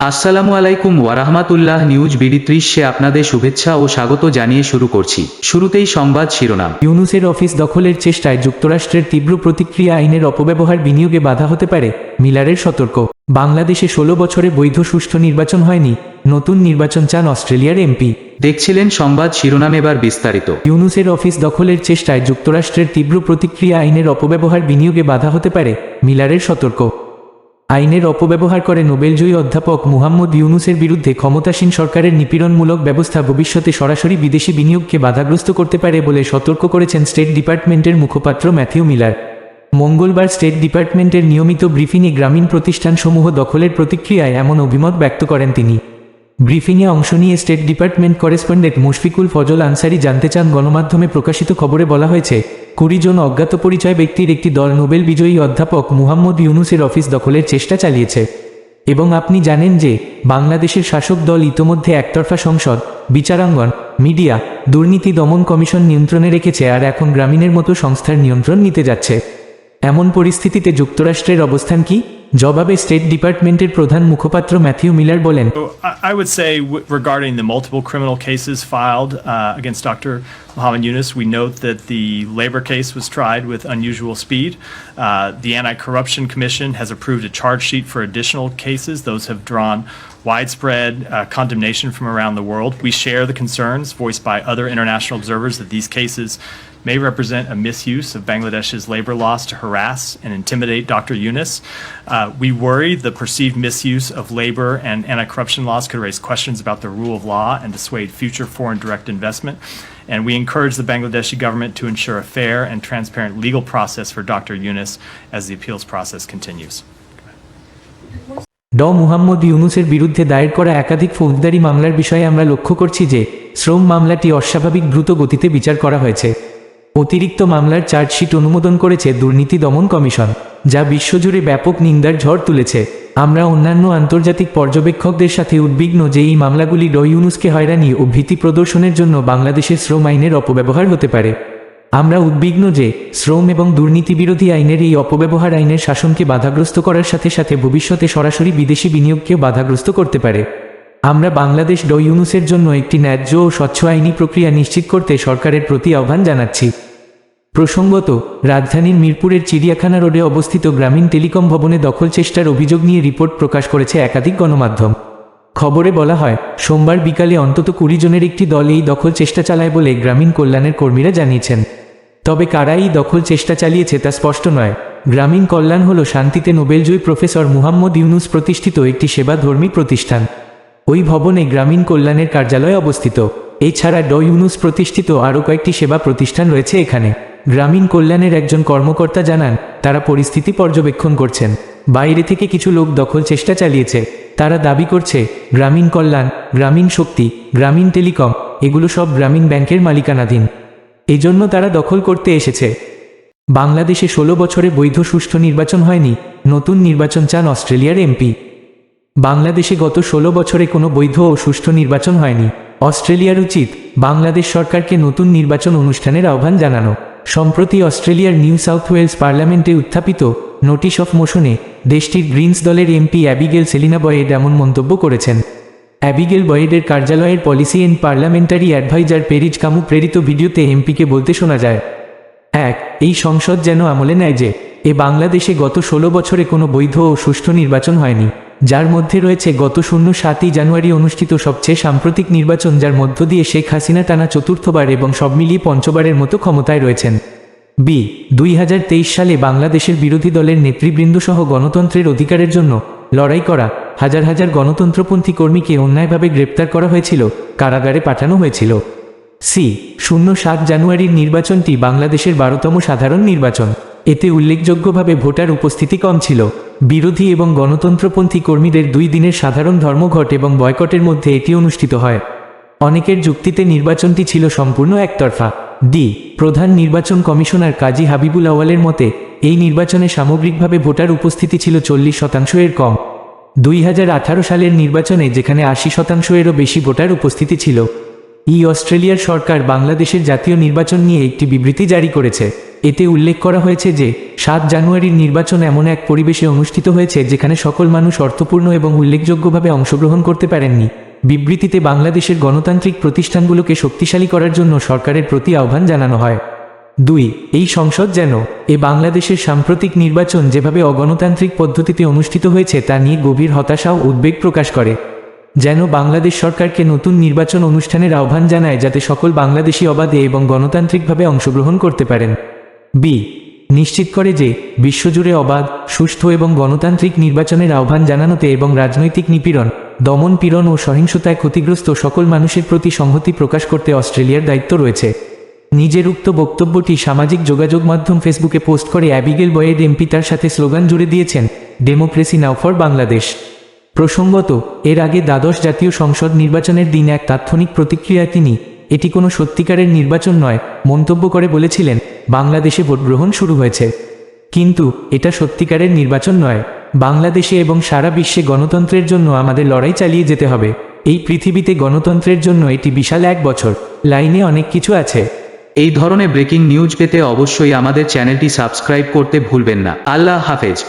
আসসালামু আলাইকুম ওয়ারাহমাতুল্লাহ news BD ত্রিশে আপনাদের শুভেচ্ছা ও স্বাগত জানিয়ে শুরু করছি। শুরুতেই সংবাদ শিরোনাম। ইউনুসের অফিস দখলের চেষ্টায় যুক্তরাষ্ট্রের তীব্র প্রতিক্রিয়া আইনের অপব্যবহার বিনিয়োগে বাধা হতে পারে মিলারের সতর্ক। বাংলাদেশে ষোলো বছরে বৈধ সুষ্ঠু নির্বাচন হয়নি নতুন নির্বাচন চান অস্ট্রেলিয়ার এমপি। দেখছিলেন সংবাদ শিরোনাম এবার বিস্তারিত। ইউনুসের অফিস দখলের চেষ্টায় যুক্তরাষ্ট্রের তীব্র প্রতিক্রিয়া আইনের অপব্যবহার বিনিয়োগে বাধা হতে পারে মিলারের সতর্ক। আইনের অপব্যবহার করে নোবেলজয়ী অধ্যাপক মুহাম্মদ ইউনুসের বিরুদ্ধে ক্ষমতাসীন সরকারের নিপীড়নমূলক ব্যবস্থা ভবিষ্যতে সরাসরি বিদেশি বিনিয়োগকে বাধাগ্রস্ত করতে পারে বলে সতর্ক করেছেন স্টেট ডিপার্টমেন্টের মুখপাত্র ম্যাথিউ মিলার। মঙ্গলবার স্টেট ডিপার্টমেন্টের নিয়মিত ব্রিফিংয়ে গ্রামীণ প্রতিষ্ঠানসমূহ দখলের প্রতিক্রিয়ায় এমন অভিমত ব্যক্ত করেন তিনি। ব্রিফিংয়ে অংশ নিয়ে state department correspondent Mushfiqul Fazal Ansari জানতে চান, গণমাধ্যমে প্রকাশিত খবরে বলা হয়েছে কুড়ি জন অজ্ঞাত পরিচয় ব্যক্তির একটি দল নোবেল বিজয়ী অধ্যাপক মুহাম্মদ ইউনুসের অফিস দখলের চেষ্টা চালিয়েছে। এবং আপনি জানেন যে, বাংলাদেশের শাসক দল ইতোমধ্যে একতরফা সংসদ, বিচারাঙ্গন, মিডিয়া, দুর্নীতি দমন কমিশন নিয়ন্ত্রণে রেখেছে আর এখন গ্রামীণের মতো সংস্থার নিয়ন্ত্রণ নিতে যাচ্ছে। এমন পরিস্থিতিতে যুক্তরাষ্ট্রের অবস্থান কি? জবাবে স্টেট ডিপার্টমেন্টের প্রধান মুখপাত্র ম্যাথিউ মিলার বলেন So I I would say w- regarding the multiple criminal cases filed uh, against Dr. Mohammed Yunus, we note that the labor case was tried with unusual speed. Uh, The Anti-Corruption Commission has approved a charge sheet for additional cases. Those have drawn widespread uh, condemnation from around the world. We share the concerns voiced by other international observers that these cases may represent a misuse of Bangladesh's labor laws to harass and intimidate Dr. Yunus. Uh, we worry the perceived misuse of labor and anti corruption laws could raise questions about the rule of law and dissuade future foreign direct investment. And we encourage the Bangladeshi government to ensure a fair and transparent legal process for Dr. Yunus as the appeals process continues. ড. মুহাম্মদ ইউনুসের বিরুদ্ধে দায়ের করা একাধিক ফৌজদারি মামলার বিষয়ে আমরা লক্ষ্য করছি যে, শ্রম মামলাটি অস্বাভাবিক দ্রুত গতিতে বিচার করা হয়েছে। অতিরিক্ত মামলার চার্জশিট অনুমোদন করেছে দুর্নীতি দমন কমিশন, যা বিশ্বজুড়ে ব্যাপক নিন্দার ঝড় তুলেছে। আমরা অন্যান্য আন্তর্জাতিক পর্যবেক্ষকদের সাথে উদ্বিগ্ন যে এই মামলাগুলি ড. ইউনুসকে হয়রানি ও ভীতি প্রদর্শনের জন্য বাংলাদেশের শ্রম আইনের অপব্যবহার হতে পারে। আমরা উদ্বিগ্ন যে শ্রম এবং দুর্নীতি বিরোধী আইনের এই অপব্যবহার আইনের শাসনকে বাধাগ্রস্ত করার সাথে সাথে ভবিষ্যতে সরাসরি বিদেশি বিনিয়োগকেও বাধাগ্রস্ত করতে পারে। আমরা বাংলাদেশ ড ইউনুসের জন্য একটি ন্যায্য ও স্বচ্ছ আইনি প্রক্রিয়া নিশ্চিত করতে সরকারের প্রতি আহ্বান জানাচ্ছি। প্রসঙ্গত, রাজধানীর মিরপুরের চিড়িয়াখানা রোডে অবস্থিত গ্রামীণ টেলিকম ভবনে দখল চেষ্টার অভিযোগ নিয়ে রিপোর্ট প্রকাশ করেছে একাধিক গণমাধ্যম। খবরে বলা হয়, সোমবার বিকালে অন্তত কুড়ি জনের একটি দল এই দখল চেষ্টা চালায় বলে গ্রামীণ কল্যাণের কর্মীরা জানিয়েছেন। তবে কারা এই দখল চেষ্টা চালিয়েছে তা স্পষ্ট নয়। গ্রামীণ কল্যাণ হল শান্তিতে নোবেলজয়ী প্রফেসর মুহাম্মদ ইউনুস প্রতিষ্ঠিত একটি সেবাধর্মী প্রতিষ্ঠান। ওই ভবনে গ্রামীণ কল্যাণের কার্যালয় অবস্থিত। এছাড়া ড ইউনুস প্রতিষ্ঠিত আরও কয়েকটি সেবা প্রতিষ্ঠান রয়েছে এখানে। গ্রামীণ কল্যাণের একজন কর্মকর্তা জানান, তারা পরিস্থিতি পর্যবেক্ষণ করছেন। বাইরে থেকে কিছু লোক দখল চেষ্টা চালিয়েছে। তারা দাবি করছে, গ্রামীণ কল্যাণ, গ্রামীণ শক্তি, গ্রামীণ টেলিকম, এগুলো সব গ্রামীণ ব্যাংকের মালিকানাধীন। এজন্য তারা দখল করতে এসেছে। বাংলাদেশে ষোলো বছরে বৈধ সুষ্ঠু নির্বাচন হয়নি, নতুন নির্বাচন চান অস্ট্রেলিয়ার এমপি। বাংলাদেশে গত ষোলো বছরে কোনো বৈধ ও সুষ্ঠু নির্বাচন হয়নি। অস্ট্রেলিয়ার উচিত, বাংলাদেশ সরকারকে নতুন নির্বাচন অনুষ্ঠানের আহ্বান জানানো। সম্প্রতি অস্ট্রেলিয়ার নিউ সাউথ ওয়েলস পার্লামেন্টে উত্থাপিত নোটিশ অফ মোশনে দেশটির গ্রিনস দলের এমপি অ্যাবিগেল সেলিনা বয়েড এমন মন্তব্য করেছেন। অ্যাবিগেল বয়েডের কার্যালয়ের পলিসি এন্ড পার্লামেন্টারি অ্যাডভাইজার পেরিজ কামু প্রেরিত ভিডিওতে এমপিকে বলতে শোনা যায়, এক, এই সংসদ যেন আমলে নেয় যে, এ বাংলাদেশে গত ষোলো বছরে কোনো বৈধ ও সুষ্ঠু নির্বাচন হয়নি, যার মধ্যে রয়েছে গত শূন্য সাতই জানুয়ারি অনুষ্ঠিত সবচেয়ে সাম্প্রতিক নির্বাচন, যার মধ্য দিয়ে শেখ হাসিনা টানা চতুর্থবার এবং সব মিলিয়ে পঞ্চবারের মতো ক্ষমতায় রয়েছেন। বি, দুই হাজার তেইশ সালে বাংলাদেশের বিরোধী দলের নেতৃবৃন্দ সহ গণতন্ত্রের অধিকারের জন্য লড়াই করা হাজার হাজার গণতন্ত্রপন্থী কর্মীকে অন্যায়ভাবে গ্রেপ্তার করা হয়েছিল, কারাগারে পাঠানো হয়েছিল। সি, শূন্য সাত জানুয়ারির নির্বাচনটি বাংলাদেশের বারোতম সাধারণ নির্বাচন। এতে উল্লেখযোগ্যভাবে ভোটার উপস্থিতি কম ছিল। বিরোধী এবং গণতন্ত্রপন্থী কর্মীদের দুই দিনের সাধারণ ধর্মঘট এবং বয়কটের মধ্যে এটি অনুষ্ঠিত হয়। অনেকের যুক্তিতে নির্বাচনটি ছিল সম্পূর্ণ একতরফা। ডি, প্রধান নির্বাচন কমিশনার কাজী হাবিবুল আওয়ালের মতে, এই নির্বাচনে সামগ্রিকভাবে ভোটার উপস্থিতি ছিল চল্লিশ শতাংশ এর কম। দুই হাজার আঠারো সালের নির্বাচনে যেখানে আশি শতাংশ এরও বেশি ভোটার উপস্থিতি ছিল, ই অস্ট্রেলিয়ার সরকার বাংলাদেশের জাতীয় নির্বাচন নিয়ে একটি বিবৃতি জারি করেছে। এতে উল্লেখ করা হয়েছে যে, সাত জানুয়ারির নির্বাচন এমন এক পরিবেশে অনুষ্ঠিত হয়েছে যেখানে সকল মানুষ অর্থপূর্ণ এবং উল্লেখযোগ্যভাবে অংশগ্রহণ করতে পারেননি। বিবৃতিতে বাংলাদেশের গণতান্ত্রিক প্রতিষ্ঠানগুলোকে শক্তিশালী করার জন্য সরকারের প্রতি আহ্বান জানানো হয়। দুই, এই সংসদ যেন এ বাংলাদেশের সাম্প্রতিক নির্বাচন যেভাবে অগণতান্ত্রিক পদ্ধতিতে অনুষ্ঠিত হয়েছে তা নিয়ে গভীর হতাশা ও উদ্বেগ প্রকাশ করে। যেন বাংলাদেশ সরকারকে নতুন নির্বাচন অনুষ্ঠানের আহ্বান জানায় যাতে সকল বাংলাদেশি অবাধে এবং গণতান্ত্রিকভাবে অংশগ্রহণ করতে পারেন। বি, নিশ্চিত করে যে বিশ্বজুড়ে অবাধ, সুষ্ঠু এবং গণতান্ত্রিক নির্বাচনের আহ্বান জানানোতে এবং রাজনৈতিক নিপীড়ন দমন পীড়ন ও সহিংসতায় ক্ষতিগ্রস্ত সকল মানুষের প্রতি সংহতি প্রকাশ করতে অস্ট্রেলিয়ার দায়িত্ব রয়েছে। নিজের উক্ত বক্তব্যটি সামাজিক যোগাযোগ মাধ্যম ফেসবুকে পোস্ট করে অ্যাবিগেল বয়েড এমপি তার সাথে স্লোগান জুড়ে দিয়েছেন, ডেমোক্রেসি নাও ফর বাংলাদেশ। প্রসঙ্গত, এর আগে দ্বাদশ জাতীয় সংসদ নির্বাচনের দিন এক তাৎক্ষণিক প্রতিক্রিয়ায় তিনি, এটি কোনো সত্যিকারের নির্বাচন নয়, মন্তব্য করে বলেছিলেন, বাংলাদেশে ভোট গ্রহণ শুরু হয়েছে। কিন্তু, এটা সত্যিকারের নির্বাচন নয়। বাংলাদেশে এবং সারা বিশ্বে গণতন্ত্রের জন্য আমাদের লড়াই চালিয়ে যেতে হবে। এই পৃথিবীতে গণতন্ত্রের জন্য এটি বিশাল এক বছর। লাইনে অনেক কিছু আছে। এই ধরনের ব্রেকিং নিউজ পেতে অবশ্যই আমাদের চ্যানেলটি সাবস্ক্রাইব করতে ভুলবেন না। আল্লাহ হাফেজ।